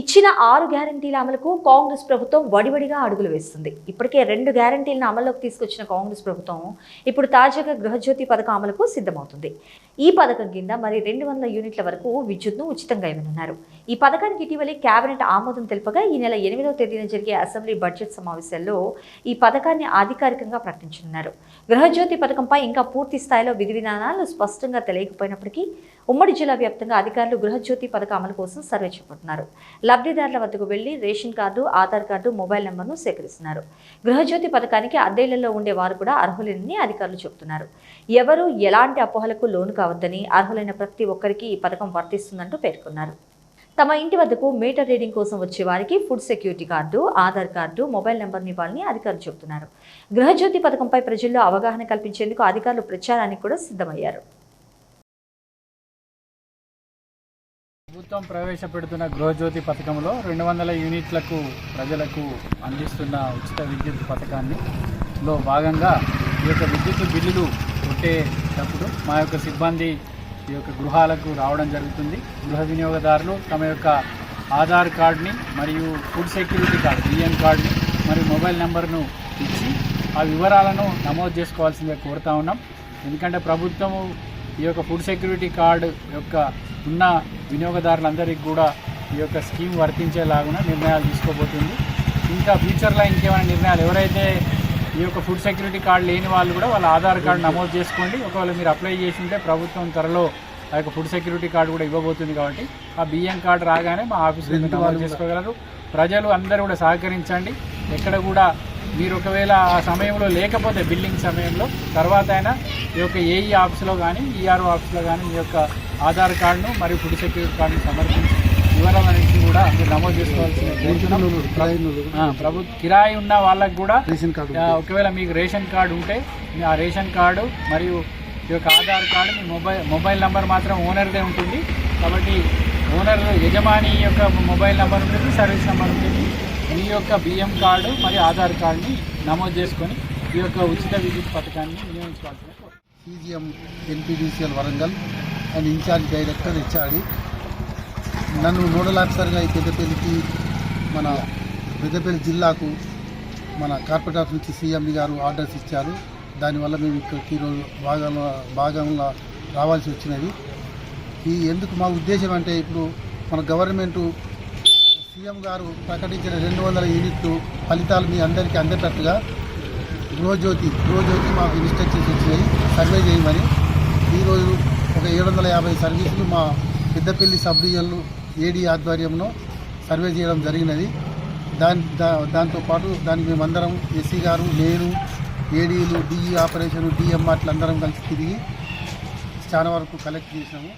ఇచ్చిన ఆరు గ్యారంటీల అమలుకు కాంగ్రెస్ ప్రభుత్వం వడివడిగా అడుగులు వేస్తుంది. ఇప్పటికే రెండు గ్యారంటీలను అమల్లోకి తీసుకొచ్చిన కాంగ్రెస్ ప్రభుత్వం ఇప్పుడు తాజాగా గృహజ్యోతి పథకం అమలుకు సిద్ధమవుతుంది. ఈ పథకం కింద మరి రెండు వందల యూనిట్ల వరకు విద్యుత్ను ఉచితంగా ఇవ్వనున్నారు. ఈ పథకానికి ఇటీవలే కేబినెట్ ఆమోదం తెలుపగా ఈ నెల ఎనిమిదవ తేదీన జరిగే అసెంబ్లీ బడ్జెట్ సమావేశాల్లో ఈ పథకాన్ని అధికారికంగా ప్రకటించనున్నారు. గృహజ్యోతి పథకంపై ఇంకా పూర్తి స్థాయిలో విధి విధానాలు స్పష్టంగా తెలియకపోయినప్పటికీ ఉమ్మడి జిల్లా వ్యాప్తంగా అధికారులు గృహజ్యోతి పథక అమలు కోసం సర్వే చేపడుతున్నారు. లబ్ధిదారుల వద్దకు వెళ్ళి ration card Aadhaar card mobile నెంబర్ను సేకరిస్తున్నారు. గృహజ్యోతి పథకానికి అద్దెళ్ళలో ఉండే వారు కూడా అర్హులేనని అధికారులు చెబుతున్నారు. ఎవరు ఎలాంటి అపోహలకు లోను కావద్దని అర్హులైన ప్రతి ఒక్కరికి ఈ పథకం వర్తిస్తుందంటూ పేర్కొన్నారు. తమ ఇంటి వద్దకు మీటర్ రీడింగ్ కోసం వచ్చే వారికి food security card Aadhaar card mobile నెంబర్ని ఇవ్వాలని అధికారులు చెబుతున్నారు. గృహజ్యోతి పథకంపై ప్రజల్లో అవగాహన కల్పించేందుకు అధికారులు ప్రచారానికి కూడా సిద్ధమయ్యారు. ప్రభుత్వం ప్రవేశపెడుతున్న గృహజ్యోతి పథకంలో రెండు వందల యూనిట్లకు ప్రజలకు అందిస్తున్న ఉచిత విద్యుత్ పథకాన్ని లో భాగంగా ఈ యొక్క విద్యుత్ బిల్లులు కొట్టేటప్పుడు మా యొక్క సిబ్బంది ఈ యొక్క గృహాలకు రావడం జరుగుతుంది. గృహ వినియోగదారులు తమ యొక్క ఆధార్ కార్డ్ని మరియు ఫుడ్ సెక్యూరిటీ కార్డ్ బిఎన్ కార్డ్ని మరియు మొబైల్ నెంబర్ను ఇచ్చి ఆ వివరాలను నమోదు చేసుకోవాల్సిందిగా కోరుతా ఉన్నాం. ఎందుకంటే ప్రభుత్వము ఈ యొక్క ఫుడ్ సెక్యూరిటీ కార్డు యొక్క ఉన్న వినియోగదారులందరికీ కూడా ఈ యొక్క స్కీమ్ వర్తించేలాగున నిర్ణయాలు తీసుకోబోతుంది. ఇంకా ఫ్యూచర్లో ఇంకేమైనా నిర్ణయాలు? ఎవరైతే ఈ యొక్క ఫుడ్ సెక్యూరిటీ కార్డు లేని వాళ్ళు కూడా వాళ్ళ ఆధార్ కార్డు నమోదు చేసుకోండి. ఒకవేళ మీరు అప్లై చేసి ఉంటే ప్రభుత్వం త్వరలో ఆ యొక్క ఫుడ్ సెక్యూరిటీ కార్డు కూడా ఇవ్వబోతుంది కాబట్టి ఆ బియ్యం కార్డు రాగానే మా ఆఫీస్లో మీరు నమోదు చేసుకోగలరు. ప్రజలు అందరూ కూడా సహకరించండి. ఎక్కడ కూడా మీరు ఒకవేళ ఆ సమయంలో లేకపోతే బిల్లింగ్ సమయంలో తర్వాత అయినా ఈ యొక్క ఏఈ ఆఫీస్లో కానీ ఈఆర్ఓ ఆఫీస్లో కానీ మీ యొక్క ఆధార్ కార్డును మరియు ఫుడ్ సెక్యూరిటీ కార్డును సమర్పించి వివరాలన్నింటినీ కూడా మీరు నమోదు చేసుకోవాల్సిన ప్రభు కిరాయి ఉన్న వాళ్ళకు కూడా రేషన్ కార్డు ఒకవేళ మీకు రేషన్ కార్డు ఉంటే ఆ రేషన్ కార్డు మరియు ఈ యొక్క ఆధార్ కార్డు మీ మొబైల్ మొబైల్ నెంబర్ మాత్రం ఓనర్దే ఉంటుంది. కాబట్టి ఓనర్ యజమాని యొక్క మొబైల్ నెంబర్ ఉంటుంది సర్వీస్ నెంబర్ ఉంటుంది. మీ యొక్క బియ్యం కార్డు మరియు ఆధార్ కార్డుని నమోదు చేసుకొని ఈ యొక్క ఉచిత విద్యుత్ పథకాన్ని వినియోగించుకోవాల్సిన CGM NPDCL Warangal and in charge director HRD నన్ను నోడల్ ఆఫీసర్గా ఈ పెద్దపల్లికి మన పెద్దపల్లి జిల్లాకు మన కార్పొరేట్ ఆఫీస్ నుంచి సీఎండి గారు ఆర్డర్స్ ఇచ్చారు. దానివల్ల మేము ఇక్కడికి ఈరోజు భాగంలో భాగంలో రావాల్సి వచ్చినది. ఈ ఎందుకు మా ఉద్దేశం అంటే ఇప్పుడు మన గవర్నమెంటు సీఎం గారు ప్రకటించిన రెండు వందల యూనిట్లు ఫలితాలు మీ అందరికీ అందేటట్టుగా గృహజ్యోతి గృహజ్యోతి మాకు ఇన్స్ట్రక్షన్స్ వచ్చినాయి. సర్వే చేయమని. ఈరోజు ఒక ఏడు వందల యాభై సర్వీసులు మా పెద్దపల్లి సబ్ డివిజన్లు ఏడీ ఆధ్వర్యంలో సర్వే చేయడం జరిగినది. దాని దా దాంతోపాటు దానికి మేమందరం ఎస్సీ గారు నేను ఏడీలు డిఈ ఆపరేషన్ డిఎంఆర్లు అందరం కలిసి తిరిగి చాలా వరకు కలెక్ట్ చేసినాము.